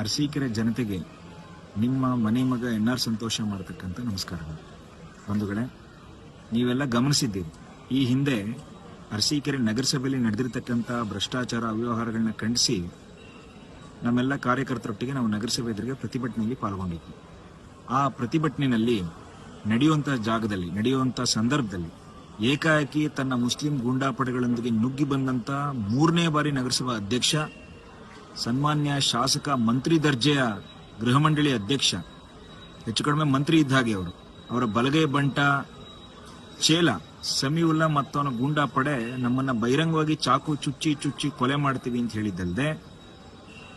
ಅರಸೀಕೆರೆ ಜನತೆಗೆ ನಿಮ್ಮ ಮನೆ ಮಗ ಎನ್ ಆರ್ ಸಂತೋಷ ಮಾಡತಕ್ಕಂಥ ನಮಸ್ಕಾರಗಳು ಬಂಧುಗಳೇ, ನೀವೆಲ್ಲ ಗಮನಿಸಿದ್ದೀರಿ. ಈ ಹಿಂದೆ ಅರಸೀಕೆರೆ ನಗರಸಭೆಯಲ್ಲಿ ನಡೆದಿರ್ತಕ್ಕಂಥ ಭ್ರಷ್ಟಾಚಾರ ಅವ್ಯವಹಾರಗಳನ್ನ ಖಂಡಿಸಿ ನಮ್ಮೆಲ್ಲ ಕಾರ್ಯಕರ್ತರೊಟ್ಟಿಗೆ ನಾವು ನಗರಸಭೆ ಎದುರಿಗೆ ಪ್ರತಿಭಟನೆಯಲ್ಲಿ ಪಾಲ್ಗೊಂಡಿದ್ವಿ. ಆ ಪ್ರತಿಭಟನೆಯಲ್ಲಿ ನಡೆಯುವಂಥ ಜಾಗದಲ್ಲಿ ನಡೆಯುವಂಥ ಸಂದರ್ಭದಲ್ಲಿ ಏಕಾಏಕಿ ತನ್ನ ಮುಸ್ಲಿಂ ಗೂಂಡಾಪಡೆಗಳೊಂದಿಗೆ ನುಗ್ಗಿ ಬಂದಂತ ಮೂರನೇ ಬಾರಿ ನಗರಸಭಾ ಅಧ್ಯಕ್ಷ ಸನ್ಮಾನ್ಯ ಶಾಸಕ ಮಂತ್ರಿ ದರ್ಜೆಯ ಗೃಹ ಮಂಡಳಿ ಅಧ್ಯಕ್ಷ, ಹೆಚ್ಚು ಕಡಿಮೆ ಮಂತ್ರಿ ಇದ್ದ ಹಾಗೆ ಅವರು. ಅವರ ಬಲಗೈ ಬಂಟ ಚೇಲ ಸಮೀವುಲ್ಲಾ ಮತ್ತು ಅವನ ಗೂಂಡಾ ಪಡೆ ನಮ್ಮನ್ನ ಬಹಿರಂಗವಾಗಿ ಚಾಕು ಚುಚ್ಚಿ ಚುಚ್ಚಿ ಕೊಲೆ ಮಾಡ್ತೀವಿ ಅಂತ ಹೇಳಿದ್ದಲ್ಲದೆ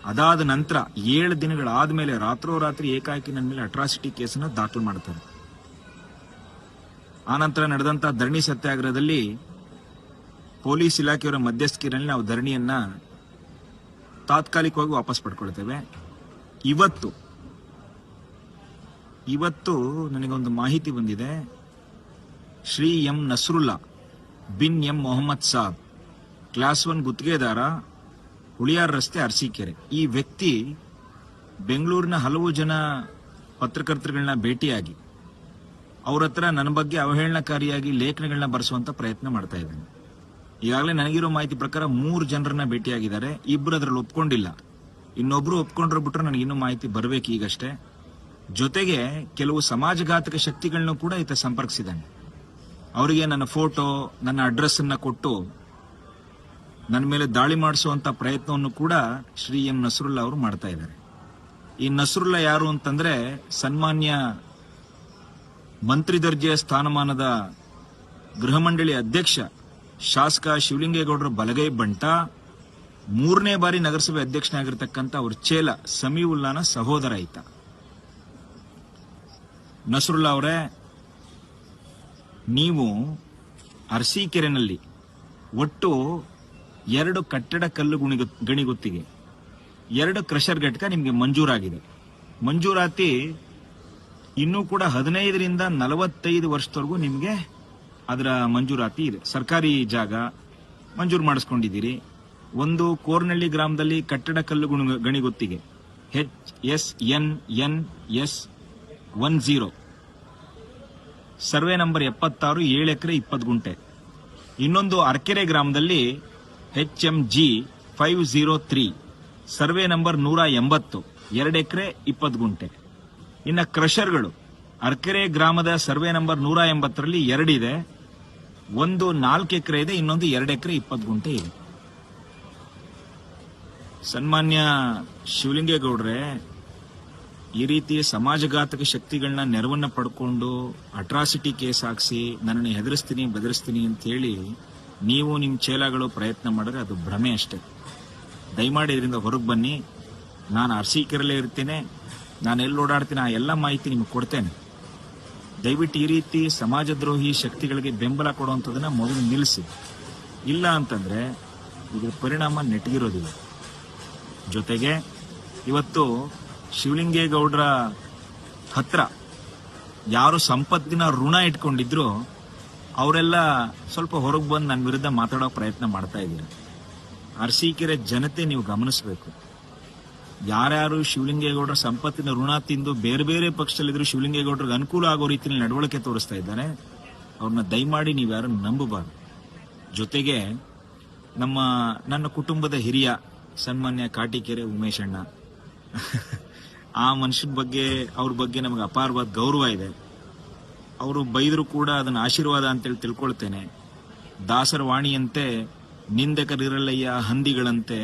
ಅದಾದ ನಂತರ ಏಳು ದಿನಗಳಾದ್ಮೇಲೆ ರಾತ್ರೋರಾತ್ರಿ ಏಕಾಏಕಿ ನನ್ನ ಮೇಲೆ ಅಟ್ರಾಸಿಟಿ ಕೇಸನ್ನು ದಾಖಲು ಮಾಡ್ತಾರೆ. ಆನಂತರ ನಡೆದಂತಹ ಧರಣಿ ಸತ್ಯಾಗ್ರಹದಲ್ಲಿ ಪೊಲೀಸ್ ಇಲಾಖೆಯವರ ಮಧ್ಯಸ್ಥಿಕೆಯಲ್ಲಿ ನಾವು ಧರಣಿಯನ್ನ ತಾತ್ಕಾಲಿಕವಾಗಿ ವಾಪಸ್ ಪಡ್ಕೊಳ್ತೇವೆ. ಇವತ್ತು ಇವತ್ತು ನನಗೊಂದು ಮಾಹಿತಿ ಬಂದಿದೆ. Shri M Nasrulla bin M Mohammed Sab, class one ಗುತ್ತಿಗೆದಾರ, ಹುಳಿಯಾರ್ ರಸ್ತೆ ಅರಸೀಕೆರೆ. ಈ ವ್ಯಕ್ತಿ ಬೆಂಗಳೂರಿನ ಹಲವು ಜನ ಪತ್ರಕರ್ತರುಗಳನ್ನ ಭೇಟಿಯಾಗಿ, ಅವರ ಹತ್ರ ನನ್ನ ಬಗ್ಗೆ ಅವಹೇಳನಕಾರಿಯಾಗಿ ಲೇಖನಗಳನ್ನ ಬರೆಸುವಂತ ಪ್ರಯತ್ನ ಮಾಡ್ತಾ ಇದ್ದಾನೆ. ಈಗಾಗಲೇ ನನಗಿರೋ ಮಾಹಿತಿ ಪ್ರಕಾರ ಮೂರು ಜನರನ್ನ ಭೇಟಿಯಾಗಿದ್ದಾರೆ. ಇಬ್ಬರು ಅದ್ರಲ್ಲಿ ಒಪ್ಕೊಂಡಿಲ್ಲ. ಇನ್ನೊಬ್ರು ಒಪ್ಕೊಂಡ್ರು ಬಿಟ್ರೆ ನನಗೆ ಇನ್ನೂ ಮಾಹಿತಿ ಬರಬೇಕು ಈಗಷ್ಟೇ. ಜೊತೆಗೆ ಕೆಲವು ಸಮಾಜಘಾತಕ ಶಕ್ತಿಗಳನ್ನೂ ಕೂಡ ಈತ ಸಂಪರ್ಕಿಸಿದ್ದಾನೆ. ಅವರಿಗೆ ನನ್ನ ಫೋಟೋ, ನನ್ನ ಅಡ್ರೆಸ್ ಅನ್ನ ಕೊಟ್ಟು, ನನ್ನ ಮೇಲೆ ದಾಳಿ ಮಾಡಿಸುವಂತ ಪ್ರಯತ್ನವನ್ನು ಕೂಡ ಶ್ರೀ ಎಂ ನಸರುಲ್ಲಾ ಅವರು ಮಾಡ್ತಾ ಇದ್ದಾರೆ. ಈ ನಸರುಲ್ಲಾ ಯಾರು ಅಂತಂದ್ರೆ ಸನ್ಮಾನ್ಯ ಮಂತ್ರಿ ದರ್ಜೆಯ ಸ್ಥಾನಮಾನದ ಗೃಹ ಮಂಡಳಿ ಅಧ್ಯಕ್ಷ ಶಾಸಕ ಶಿವಲಿಂಗೇಗೌಡರ ಬಲಗೈ ಬಂಟ, ಮೂರನೇ ಬಾರಿ ನಗರಸಭೆ ಅಧ್ಯಕ್ಷನಾಗಿರ್ತಕ್ಕಂಥ ಅವ್ರ ಚೇಲ ಸಮೀವುಲ್ಲಾನ ಸಹೋದರ ಆಯ್ತ ನಸರುಲ್ಲಾ ಅವರೇ, ನೀವು ಅರಸೀಕೆರೆನಲ್ಲಿ ಒಟ್ಟು ಎರಡು ಕಟ್ಟಡ ಕಲ್ಲು ಗುಣಿಗ ಗಣಿಗುತ್ತಿಗೆ, ಎರಡು ಕ್ರಷರ್ ಘಟಕ ನಿಮಗೆ ಮಂಜೂರಾಗಿದೆ. ಮಂಜೂರಾತಿ ಇನ್ನೂ ಕೂಡ ಹದಿನೈದರಿಂದ ನಲವತ್ತೈದು ವರ್ಷದವರೆಗೂ ನಿಮಗೆ ಅದರ ಮಂಜೂರಾತಿ ಇದೆ. ಸರ್ಕಾರಿ ಜಾಗ ಮಂಜೂರು ಮಾಡಿಸ್ಕೊಂಡಿದ್ದೀರಿ. ಒಂದು ಕೋರ್ನಳ್ಳಿ ಗ್ರಾಮದಲ್ಲಿ ಕಟ್ಟಡ ಕಲ್ಲು ಗುಣ ಗಣಿಗುತ್ತಿಗೆ. H S N N S one zero survey number ಎಪ್ಪತ್ತಾರು, ಏಳು ಎಕರೆ, ಇಪ್ಪತ್ತು ಗುಂಟೆ. ಇನ್ನೊಂದು ಅರ್ಕೆರೆ ಗ್ರಾಮದಲ್ಲಿ H M G five zero three survey number ನೂರ ಎಂಬತ್ತು, ಎರಡು ಎಕರೆ, ಇಪ್ಪತ್ತು ಗುಂಟೆ. ಇನ್ನು ಕ್ರಷರ್ಗಳು. ಅರ್ಕೆರೆ ಗ್ರಾಮದ ಸರ್ವೆ ನಂಬರ್ ನೂರ ಎಂಬತ್ತರಲ್ಲಿ ಎರಡಿದೆ. ಒಂದು ನಾಲ್ಕು ಎಕರೆ ಇದೆ, ಇನ್ನೊಂದು ಎರಡು ಎಕರೆ ಇಪ್ಪತ್ತು ಗುಂಟೆ ಇದೆ. ಸನ್ಮಾನ್ಯ ಶಿವಲಿಂಗೇಗೌಡ್ರೆ, ಈ ರೀತಿ ಸಮಾಜಘಾತಕ ಶಕ್ತಿಗಳನ್ನ ನೆರವನ್ನ ಪಡ್ಕೊಂಡು ಅಟ್ರಾಸಿಟಿ ಕೇಸ್ ಹಾಕ್ಸಿ ನನ್ನನ್ನು ಹೆದರಿಸ್ತೀನಿ, ಬೆದರಿಸ್ತೀನಿ ಅಂತ ಹೇಳಿ ನೀವು ನಿಮ್ಮ ಚೇಲಾಗಳು ಪ್ರಯತ್ನ ಮಾಡಿದ್ರೆ ಅದು ಭ್ರಮೆ ಅಷ್ಟೇ. ದಯಮಾಡಿ ಇದರಿಂದ ಹೊರಗೆ ಬನ್ನಿ. ನಾನು ಅರಸೀಕೆರಲ್ಲೇ ಇರ್ತೇನೆ. ನಾನು ಎಲ್ಲಿ ಓಡಾಡ್ತೀನಿ ಆ ಎಲ್ಲ ಮಾಹಿತಿ ನಿಮಗೆ ಕೊಡ್ತೇನೆ. ದಯವಿಟ್ಟು ಈ ರೀತಿ ಸಮಾಜದ್ರೋಹಿ ಶಕ್ತಿಗಳಿಗೆ ಬೆಂಬಲ ಕೊಡುವಂಥದ್ದನ್ನು ಮೊದಲು ನಿಲ್ಲಿಸಿ. ಇಲ್ಲ ಅಂತಂದ್ರೆ ಇದರ ಪರಿಣಾಮ ನೆಟ್ಟಗಿರೋದಿಲ್ಲ. ಜೊತೆಗೆ ಇವತ್ತು ಶಿವಲಿಂಗೇಗೌಡರ ಹತ್ರ ಯಾರು ಸಂಪತ್ತಿನ ಋಣ ಇಟ್ಕೊಂಡಿದ್ರು, ಅವರೆಲ್ಲ ಸ್ವಲ್ಪ ಹೊರಗೆ ಬಂದು ನನ್ನ ವಿರುದ್ಧ ಮಾತಾಡೋ ಪ್ರಯತ್ನ ಮಾಡ್ತಾ ಇದ್ದೀರ. ಅರಸೀಕೆರೆ ಜನತೆ ನೀವು ಗಮನಿಸಬೇಕು. ಯಾರ್ಯಾರು ಶಿವಲಿಂಗೇಗೌಡರ ಸಂಪತ್ತಿನ ಋಣ ತಿಂದು ಬೇರೆ ಬೇರೆ ಪಕ್ಷದಲ್ಲಿದ್ರು ಶಿವಲಿಂಗೇಗೌಡರಿಗೆ ಅನುಕೂಲ ಆಗೋ ರೀತಿಯಲ್ಲಿ ನಡವಳಿಕೆ ತೋರಿಸ್ತಾ ಇದ್ದಾರೆ, ಅವ್ರನ್ನ ದಯಮಾಡಿ ನೀವು ಯಾರು ನಂಬಬಾರ್ದು. ಜೊತೆಗೆ ನಮ್ಮ, ನನ್ನ ಕುಟುಂಬದ ಹಿರಿಯ ಸನ್ಮಾನ್ಯ ಕಾಟಿಕೆರೆ ಉಮೇಶ್ ಅಣ್ಣ ಆ ಮನುಷ್ಯನ ಬಗ್ಗೆ, ಅವ್ರ ಬಗ್ಗೆ ನಮಗೆ ಅಪಾರವಾದ ಗೌರವ ಇದೆ. ಅವರು ಬೈದರೂ ಕೂಡ ಅದನ್ನ ಆಶೀರ್ವಾದ ಅಂತೇಳಿ ತಿಳ್ಕೊಳ್ತೇನೆ. ದಾಸರ ವಾಣಿಯಂತೆ, ನಿಂದಕರಿರಲಯ್ಯ ಹಂದಿಗಳಂತೆ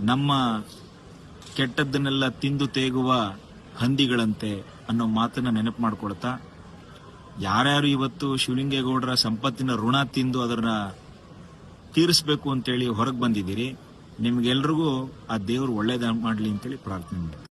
ನಮ್ಮ ಕೆಟ್ಟದ್ದನ್ನೆಲ್ಲ ತಿಂದು ತೇಗುವ ಹಂದಿಗಳಂತೆ ಅನ್ನೋ ಮಾತನ್ನ ನೆನಪು ಮಾಡ್ಕೊಳ್ತಾ, ಯಾರ್ಯಾರು ಇವತ್ತು ಶಿವಲಿಂಗೇಗೌಡರ ಸಂಪತ್ತಿನ ಋಣ ತಿಂದು ಅದನ್ನ ತೀರಿಸಬೇಕು ಅಂತೇಳಿ ಹೊರಗೆ ಬಂದಿದ್ದೀರಿ, ನಿಮ್ಗೆಲ್ರಿಗೂ ಆ ದೇವರು ಒಳ್ಳೇದ ಮಾಡಲಿ ಅಂತೇಳಿ ಪ್ರಾರ್ಥನೆ ಮಾಡಿ